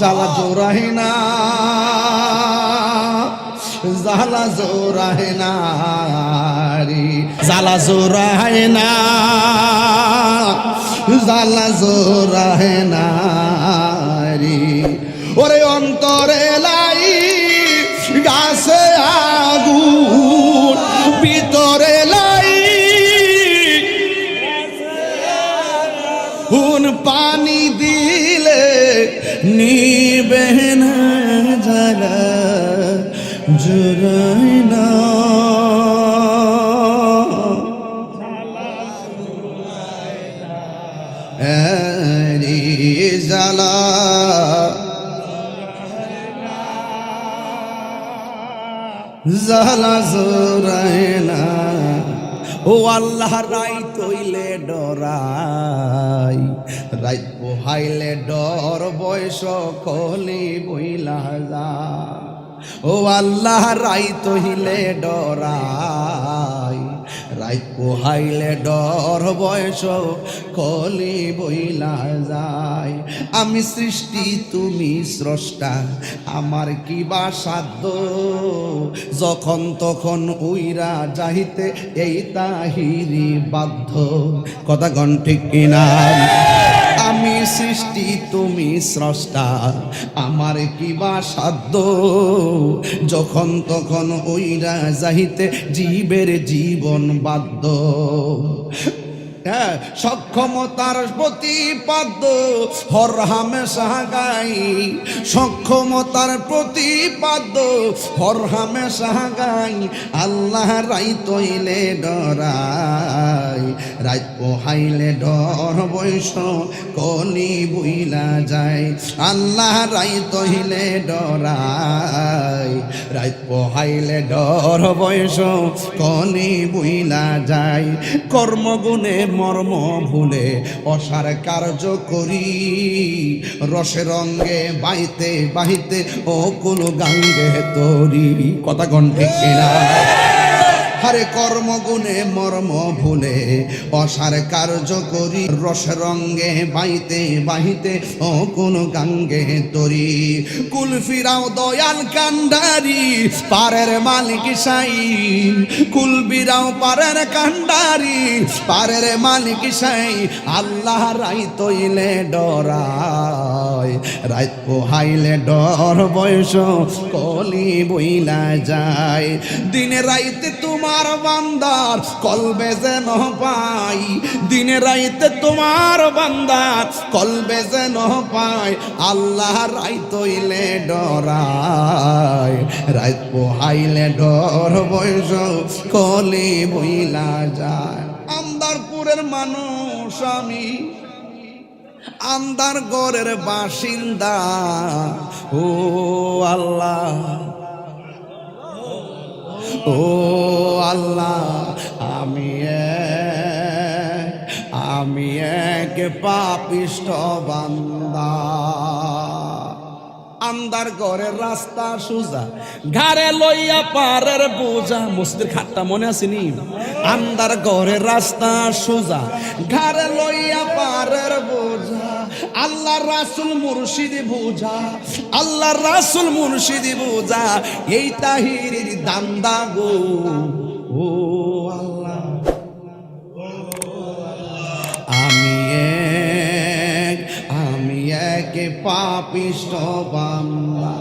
জ্বালা জোরাহে না জ্বালা জোরাহে না রে। জ্বালা জোরাহে না জ্বালা জোরাহে না ওরে অন্তরে লাই গাছে আগুন, ভিতরে লাই হুন পানি দিলে নিবে না জ্বালা জোরাই না জ্বালা জ্বালা জোরাই না ও আল্লাহ রাই তৈলে ডরাই। রাই পোহাইলে ডর বয়স কলি বইলা যা ও আল্লাহ রাই তহিলে ডরাই। রাই পোহাইলে ডর বয়স কলি বইলা যায়। আমি সৃষ্টি, তুমি স্রষ্টা, আমার কি বা সাধ্য? যখন তখন উইরা যাহিতে এই তাহিরি বাধ্য। কথা ঠিক কিনা? সৃষ্টি, তুমি স্রষ্টা। আমার কি বা সাধ্য? যখন তখন ওইরা যাইতে জীবের জীবন বাধ্য। হ্যাঁ সক্ষমতার প্রতিপাদ্য হর হামেশা গাই। সক্ষমতার প্রতিপাদ্য হর হামেশা গাই। আল্লাহ রাই তৈলে ডরাই। রাত পোহাইলে ডর বৈশ কলি বইলা যায়। আল্লাহ রাই তহিলে ডরাই রাত পোহাইলে ডর বয়স কলি বইলা যায়। কর্মগুণে মর্ম ভুলে অসার কার্য করি। রসে রঙ্গে বাইতে বাহিতে ও কুল গাঙ্গে তরি। কথা গণ্ঠে কেনা? হারে কর্মগুণে মর্ম ভুলে, অসার কার্য করি, রস রঙ্গে, বাইতে বাহিতে ও কোন গাঙ্গে তরি। কুল ফিরাও দয়াল কান্ডারি পারের মালিক সাই। কুল বিরাও পারের কান্ডারি পারের মালিক সাই। আল্লাহ রাই তৈলে ডরায় রাত পোহাইলে ডর বয়স কলি বইলা যায়। দিনে রাইতে তোমার বান্দার কলবে যেন পাই, দিনে রাইতে তোমার বান্দার কলবে যেন পাই, আল্লাহ রাই তৈলে ডরায়, রাত পোহাইলে ডর বয়স কলে বইলা যায়। আন্দারপুরের মানুষ আমি আন্দার গড়ের বাসিন্দা, ও আল্লাহ, ও আল্লাহ, আমি আমি এক পাপিষ্ট বান্দা। আন্দার ঘরের রাস্তা সুজা, ঘাড়ে লইয়া পারের বোঝা, মসজিদের খাটটা মনে আসেনি আন্দার ঘরের রাস্তা সুজা, ঘাড়ে লইয়া পারের বোঝা, আল্লাহ রাসুল মুর্শিদি বুঝা, আল্লাহ রাসুল মুর্শিদি বুঝা, এই তাহিরির দান্দা গো। ও আল্লাহ আমি এক আমি এক পাপিষ্ট বান্দা।